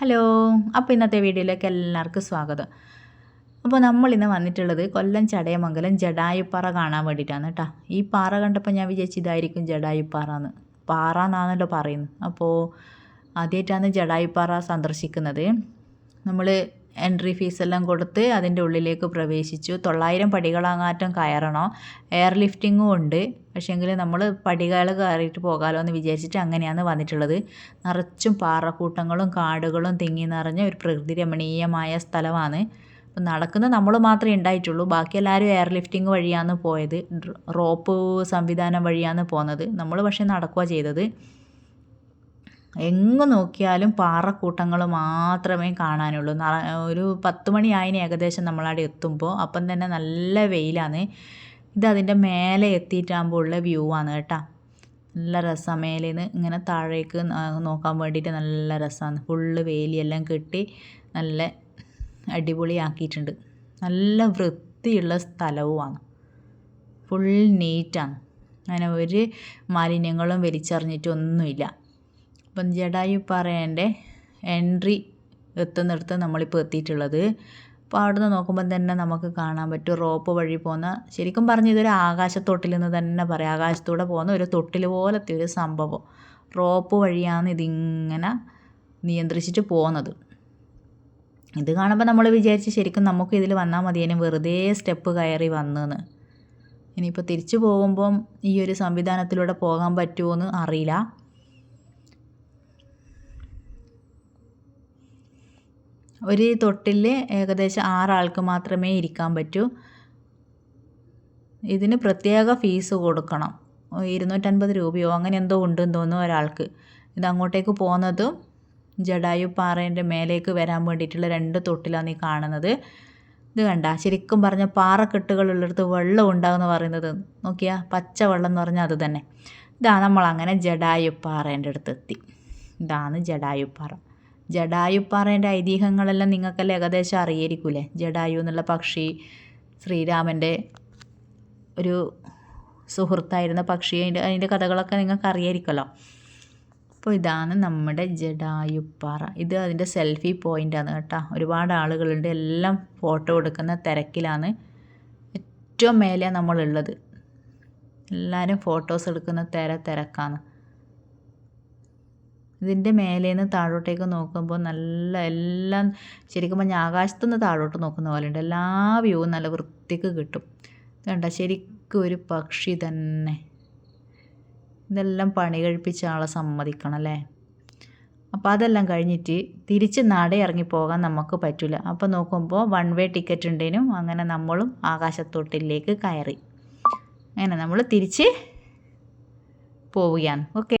Hello അപ്പോൾ ഇന്നത്തെ വീഡിയോയിലേക്ക് എല്ലാവർക്കും സ്വാഗതം. അപ്പോൾ നമ്മൾ ഇന്ന് വന്നിട്ടുള്ളത് കൊല്ലം ചടയമംഗലം ജഡായുപ്പാറ കാണാൻ വേണ്ടിയിട്ടാണ് കേട്ടോ. ഈ പാറ കണ്ടപ്പോൾ ഞാൻ വിചാരിച്ചു ഇതായിരിക്കും ജഡായുപ്പാറ എന്ന്. പാറ എന്നാണല്ലോ പറയുന്നത്. അപ്പോൾ ആദ്യമായിട്ടാണ് ജഡായുപ്പാറ സന്ദർശിക്കുന്നത്. നമ്മൾ എൻട്രി ഫീസെല്ലാം കൊടുത്ത് അതിന്റെ ഉള്ളിലേക്ക് പ്രവേശിച്ചു. തൊള്ളായിരം പടികളങ്ങാറ്റം കയറണം. എയർ ലിഫ്റ്റിങ്ങും ഉണ്ട്. പക്ഷേങ്കിൽ നമ്മൾ പടികൾ കയറിയിട്ട് പോകാമല്ലോ എന്ന് വിചാരിച്ചിട്ട് അങ്ങനെയാണ് വന്നിട്ടുള്ളത്. നിറച്ചും പാറക്കൂട്ടങ്ങളും കാടുകളും തിങ്ങി നിറഞ്ഞ ഒരു പ്രകൃതി രമണീയമായ സ്ഥലമാണ്. അപ്പം നടക്കുന്നത് നമ്മൾ മാത്രമേ ഉണ്ടായിട്ടുള്ളൂ. ബാക്കി എല്ലാവരും എയർ ലിഫ്റ്റിംഗ് വഴിയാണ് പോയത്. റോപ്പ് സംവിധാനം വഴിയാണ് പോകുന്നത് നമ്മൾ പക്ഷേ നടക്കുക ചെയ്തത്. എങ്ങു നോക്കിയാലും പാറക്കൂട്ടങ്ങൾ മാത്രമേ കാണാനുള്ളൂ. ഒരു പത്ത് മണിയായിന് ഏകദേശം നമ്മളവിടെ എത്തുമ്പോൾ അപ്പം തന്നെ നല്ല വെയിലാണ്. ഇത് അതിന്റെ മേലെ എത്തിയിട്ടാകുമ്പോൾ ഉള്ള വ്യൂ ആണ് കേട്ടോ. നല്ല രസമാണ് മേലിൽ നിന്ന് ഇങ്ങനെ താഴേക്ക് നോക്കാൻ വേണ്ടിയിട്ട് നല്ല രസമാണ് ഫുള്ള് വേലിയെല്ലാം കെട്ടി നല്ല അടിപൊളിയാക്കിയിട്ടുണ്ട്. നല്ല വൃത്തിയുള്ള സ്ഥലവുമാണ്. ഫുൾ നീറ്റാണ്. അങ്ങനെ ഒരു മാലിന്യങ്ങളും വലിച്ചെറിഞ്ഞിട്ടൊന്നുമില്ല. അപ്പം ജഡായുപ്പാറേന്റെ എൻട്രി എത്തുന്നിടത്ത് നമ്മളിപ്പോൾ എത്തിയിട്ടുള്ളത്. അപ്പോൾ അവിടുന്ന് നോക്കുമ്പം തന്നെ നമുക്ക് കാണാൻ പറ്റും റോപ്പ് വഴി പോകുന്ന ശരിക്കും പറഞ്ഞ ഇതൊരു ആകാശത്തൊട്ടിൽ എന്ന് തന്നെ പറയാം. ആകാശത്തൂടെ പോകുന്ന ഒരു തൊട്ടിൽ പോലത്തെ ഒരു സംഭവം. റോപ്പ് വഴിയാണ് ഇതിങ്ങനെ നിയന്ത്രിച്ചിട്ട് പോകുന്നത്. ഇത് കാണുമ്പോൾ നമ്മൾ വിചാരിച്ച് ശരിക്കും നമുക്ക് ഇതിൽ വന്നാൽ മതിയേനും വെറുതെ സ്റ്റെപ്പ് കയറി വന്നെന്ന്. ഇനിയിപ്പോൾ തിരിച്ചു പോകുമ്പം ഈ ഒരു സംവിധാനത്തിലൂടെ പോകാൻ പറ്റുമോ എന്ന് അറിയില്ല. ഒരു തൊട്ടിൽ ഏകദേശം ആറാൾക്ക് മാത്രമേ ഇരിക്കാൻ പറ്റൂ. ഇതിന് പ്രത്യേക ഫീസ് കൊടുക്കണം. ഇരുന്നൂറ്റൻപത് രൂപയോ അങ്ങനെ എന്തോ ഉണ്ടെന്ന് തോന്നുന്നു ഒരാൾക്ക്. ഇത് അങ്ങോട്ടേക്ക് പോകുന്നതും ജഡായു പാറേന്റെ മേലേക്ക് വരാൻ വേണ്ടിയിട്ടുള്ള രണ്ട് തൊട്ടിലാണ് ഈ കാണുന്നത്. ഇത് കണ്ട ശരിക്കും പറഞ്ഞ പാറക്കെട്ടുകളുള്ളിടത്ത് വെള്ളം ഉണ്ടാകുന്ന പറയുന്നത് നോക്കിയാ പച്ച വെള്ളം എന്ന് പറഞ്ഞാൽ അത് തന്നെ. ഇതാ നമ്മൾ അങ്ങനെ ജഡായു പാറേന്റെ അടുത്ത് എത്തി ഇതാണ് ജഡായു പാറ. ജഡായുപ്പാറേന്റെ ഐതിഹ്യങ്ങളെല്ലാം നിങ്ങൾക്കെല്ലാം ഏകദേശം അറിയായിരിക്കൂലേ ജഡായു എന്നുള്ള പക്ഷി ശ്രീരാമന്റെ ഒരു സുഹൃത്തായിരുന്ന പക്ഷി അതിന്റെ അതിന്റെ കഥകളൊക്കെ നിങ്ങൾക്ക് അറിയായിരിക്കുമല്ലോ അപ്പോൾ ഇതാണ് നമ്മുടെ ജഡായുപ്പാറ. ഇത് അതിന്റെ സെൽഫി പോയിന്റാണ് കേട്ടോ. ഒരുപാട് ആളുകളുണ്ട്. എല്ലാം ഫോട്ടോ എടുക്കുന്ന തിരക്കിലാണ് ഏറ്റവും മേലെയാണ് നമ്മളുള്ളത്. എല്ലാവരും ഫോട്ടോസ് എടുക്കുന്ന തിര തിരക്കാണ്. ഇതിന്റെ മേലേന്ന് താഴോട്ടേക്ക് നോക്കുമ്പോൾ നല്ല എല്ലാം ശരിക്കും പറഞ്ഞാൽ ആകാശത്തുനിന്ന് താഴോട്ട് നോക്കുന്ന പോലെ ഉണ്ട് എല്ലാ വ്യൂവും നല്ല വൃത്തിക്ക് കിട്ടും. കണ്ട ശരിക്കും ഒരു പക്ഷി തന്നെ. ഇതെല്ലാം പണി കഴിപ്പിച്ച ആളെ സമ്മതിക്കണം അല്ലേ? അപ്പോൾ അതെല്ലാം കഴിഞ്ഞിട്ട് തിരിച്ച് നട ഇറങ്ങി പോകാൻ നമുക്ക് പറ്റില്ല അപ്പോൾ നോക്കുമ്പോൾ വൺ വേ ടിക്കറ്റ് ഉണ്ടേനും അങ്ങനെ നമ്മളും ആകാശത്തോട്ടിലേക്ക് കയറി. അങ്ങനെ നമ്മൾ തിരിച്ച് പോവുകയാണ്. ഓക്കെ